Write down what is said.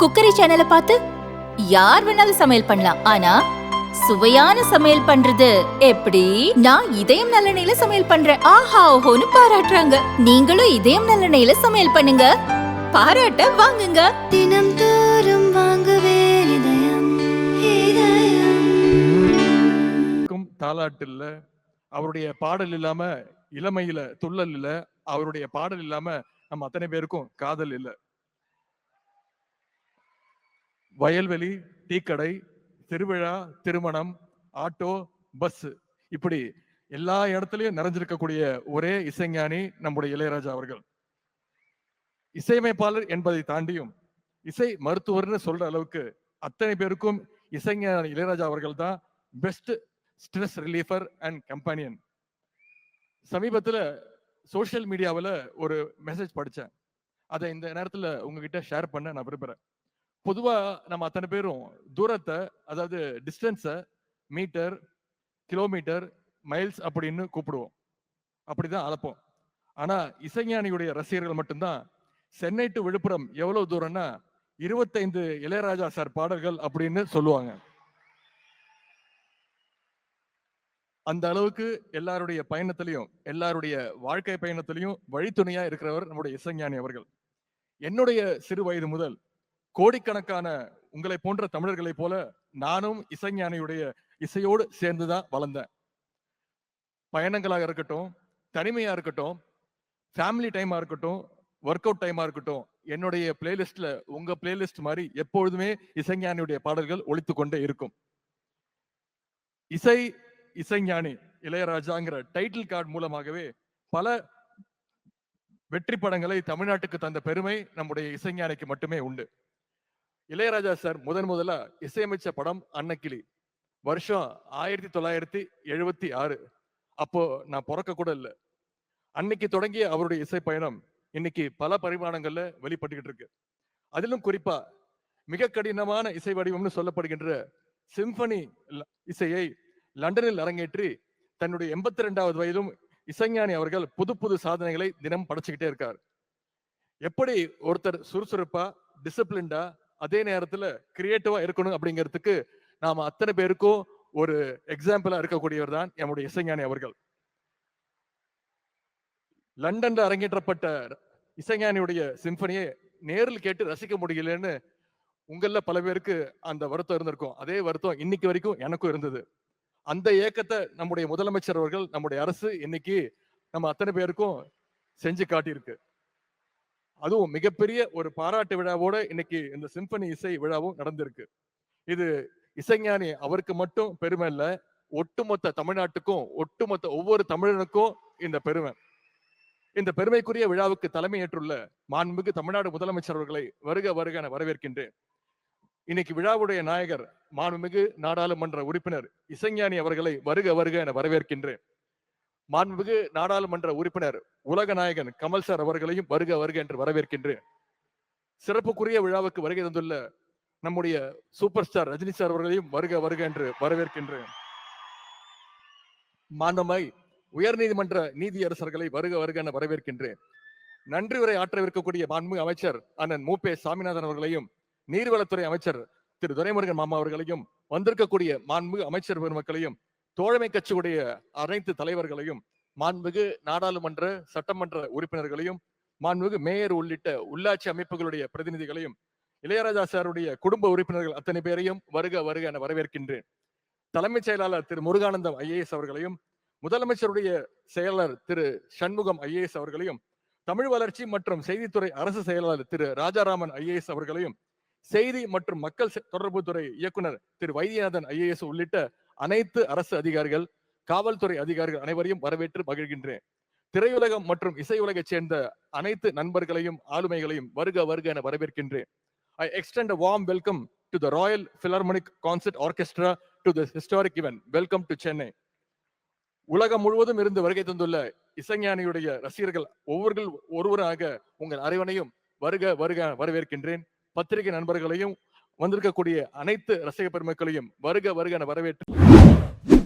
Cookery சேனலை பார்த்து யார் வேணாலும் சமையல் பண்ணலாம். ஆனா சுவையான சமையல் பண்றது எப்படி? நான் இதயம் நல்லெண்ணெயில சமையல் பண்றேன். ஆஹா ஓஹோன்னு பாராட்டுறாங்க. நீங்களும் இதயம் நல்லெண்ணெயில சமையல் பண்ணுங்க. பாராட்ட வாங்குங்க. தினம் தோறும் வாங்குவே தாலாட்டு இல்ல அவருடைய பாடல் இல்லாம இளமையில துள்ளல் இல்ல அவருடைய பாடல் இல்லாம நம்ம அத்தனை பேருக்கும் காதல் இல்ல. வயல்வெளி டீக்கடை திருவிழா திருமணம் ஆட்டோ பஸ் இப்படி எல்லா இடத்துலயும் நிறைஞ்சிருக்கக்கூடிய ஒரே இசைஞானி நம்முடைய இளையராஜா அவர்கள். இசையமைப்பாளர் என்பதை தாண்டியும் இசை மருத்துவர்னு சொல்ற அளவுக்கு அத்தனை பேருக்கும் இசைஞானி இளையராஜா அவர்கள் தான் பெஸ்ட் ஸ்ட்ரெஸ் ரிலீஃபர் அண்ட் கம்பானியன் சமீபத்துல சோசியல் மீடியாவில் ஒரு மெசேஜ் படித்தேன் அதை இந்த நேரத்தில் உங்ககிட்ட ஷேர் பண்ண நான் விரும்புகிறேன் பொதுவாக நம்ம அத்தனை பேரும் தூரத்தை அதாவது டிஸ்டன்ஸை மீட்டர் கிலோமீட்டர் மைல்ஸ் அப்படின்னு கூப்பிடுவோம். அப்படிதான் அழைப்போம் ஆனால் இசைஞானியுடைய ரசிகர்கள் மட்டும்தான் சென்னை டு விழுப்புரம் எவ்வளவு தூரம்னா இருபத்தைந்து இளையராஜா சார் பாடல்கள் அப்படின்னு சொல்லுவாங்க. அந்த அளவுக்கு எல்லாருடைய பயணத்திலையும் எல்லாருடைய வாழ்க்கை பயணத்திலையும் வழித்துணையா இருக்கிறவர் நம்முடைய இசைஞானி அவர்கள். என்னுடைய சிறு வயது முதல் கோடிக்கணக்கான உங்களை போன்ற தமிழர்களைப் போல நானும் இசைஞானியுடைய இசையோடு சேர்ந்துதான் வளர்ந்தேன். பயணங்களாக இருக்கட்டும் தனிமையா இருக்கட்டும் ஃபேமிலி டைமா இருக்கட்டும் ஒர்க் அவுட் டைமா இருக்கட்டும் என்னுடைய பிளேலிஸ்ட்ல உங்க பிளேலிஸ்ட் மாதிரி எப்பொழுதுமே இசைஞானியுடைய பாடல்கள் ஒழித்து கொண்டே இருக்கும். இசை இசைஞானி இளையராஜாங்கிற டைட்டில் கார்டு மூலமாகவே பல வெற்றி படங்களை தமிழ்நாட்டுக்கு தந்த பெருமை நம்முடைய இசைஞானிக்கு மட்டுமே உண்டு. இளையராஜா சார் முதன் முதலா இசையமைச்ச படம் அன்னக்கிளி. வருஷம் ஆயிரத்தி தொள்ளாயிரத்தி எழுபத்தி ஆறு. அப்போ நான் பிறக்க கூட இல்லை. அன்னைக்கு தொடங்கிய அவருடைய இசை பயணம் இன்னைக்கு பல பரிமாணங்கள்ல வெளிப்பட்டுக்கிட்டு இருக்கு. அதிலும் குறிப்பா மிக கடினமான இசை வடிவம்னு சொல்லப்படுகின்ற சிம்பனி இசையை லண்டனில் அரங்கேற்றி தன்னுடைய எண்பத்தி ரெண்டாவது வயதிலும் இசைஞானி அவர்கள் புது புது சாதனைகளை தினம் படைச்சுக்கிட்டே இருக்கார். எப்படி ஒருத்தர் சுறுசுறுப்பா டிசிப்ளின்டா அதே நேரத்துல கிரியேட்டிவா இருக்கணும் அப்படிங்கிறதுக்கு நாம அத்தனை பேருக்கும் ஒரு எக்ஸாம்பிளா இருக்கக்கூடியவர் தான் நம்முடைய இசைஞானி அவர்கள். லண்டன்ல அரங்கேற்றப்பட்ட இசைஞானியுடைய சிம்பனியை நேரில் கேட்டு ரசிக்க முடியலன்னு உங்கள பல பேருக்கு அந்த வருத்தம் இருந்திருக்கும். அதே வருத்தம் இன்னைக்கு வரைக்கும் எனக்கும் இருந்தது. அந்த ஏக்கத்தை நம்முடைய முதலமைச்சர் அவர்கள் நம்முடைய அரசு இன்னைக்கு நம்ம அத்தனை பேருக்கும் செஞ்சு காட்டியிருக்கு. அதுவும் மிகப்பெரிய ஒரு பாராட்டு விழாவோட இன்னைக்கு இந்த சிம்பனி இசை விழாவும் நடந்திருக்கு. இது இசைஞானி அவருக்கு மட்டும் பெருமை இல்ல ஒட்டுமொத்த தமிழ்நாட்டுக்கும் ஒட்டுமொத்த ஒவ்வொரு தமிழனுக்கும் இந்த பெருமை. இந்த பெருமைக்குரிய விழாவுக்கு தலைமையேற்றுள்ள மாண்புமிகு தமிழ்நாடு முதலமைச்சர் அவர்களை வருக வருக என வரவேற்கின்றேன். இன்னைக்கு விழாவுடைய நாயகர் மாண்புமிகு நாடாளுமன்ற உறுப்பினர் இசைஞானி அவர்களை வருக வருக என வரவேற்கின்றேன். மாண்புமிகு நாடாளுமன்ற உறுப்பினர் உலக நாயகன் கமல் சார் அவர்களையும் வருக வருக என்று வரவேற்கின்றேன். சிறப்புக்குரிய விழாவுக்கு வருகை தந்துள்ள நம்முடைய சூப்பர் ஸ்டார் ரஜினி சார் அவர்களையும் வருக வருக என்று வரவேற்கின்றேன். மாண்புமை உயர்நீதிமன்ற நீதியரசர்களை வருக வருக என வரவேற்கின்றேன். நன்றி உரை ஆற்றவிருக்கக்கூடிய மாண்புமிகு அமைச்சர் அண்ணன் மூப்பே சாமிநாதன் அவர்களையும் நீர்வளத்துறை அமைச்சர் திரு. துரைமுருகன் மாமா அவர்களையும் வந்திருக்கக்கூடிய மாண்புமிகு அமைச்சர் பெருமக்களையும் தோழமை கட்சியுடைய அனைத்து தலைவர்களையும் மாண்புமிகு நாடாளுமன்ற சட்டமன்ற உறுப்பினர்களையும் மாண்புமிகு மேயர் உள்ளிட்ட உள்ளாட்சி அமைப்புகளுடைய பிரதிநிதிகளையும் இளையராஜா சாருடைய குடும்ப உறுப்பினர்கள் அத்தனை பேரையும் வருக வருக என வரவேற்கின்றேன். தலைமைச் செயலாளர் திரு முருகானந்தம் ஐஏஎஸ் அவர்களையும் முதலமைச்சருடைய செயலர் திரு சண்முகம் ஐஏஎஸ் அவர்களையும் தமிழ் வளர்ச்சி மற்றும் செய்தித்துறை அரசு செயலாளர் திரு ராஜாராமன் ஐஏஎஸ் அவர்களையும் செய்தி மற்றும் மக்கள் செ- தொடர்புத்துறை இயக்குனர் திரு வைத்தியநாதன் ஐஏஎஸ் உள்ளிட்ட அனைத்து அரசு அதிகாரிகள் காவல்துறை அதிகாரிகள் அனைவரையும் வரவேற்று மகிழ்கின்றேன். திரையுலகம் மற்றும் இசையுலகைச் சேர்ந்த அனைத்து நண்பர்களையும் ஆளுமைகளையும் வருக வருக என வரவேற்கின்றேன். I extend a welcome to the royal Philharmonic concert orchestra to the historic event welcome to Chennai உலகம் முழுவதும் இருந்து வருகை தந்துள்ள இசைஞானியுடைய ரசிகர்கள் ஒவ்வொரு ஒருவராக உங்கள் அறைவனையும் வருக வருக வரவேற்கின்றேன். பத்திரிகை நண்பர்களையும் வந்திருக்கக்கூடிய அனைத்து ரசிக பெருமக்களையும் வருக வருக என வரவேற்று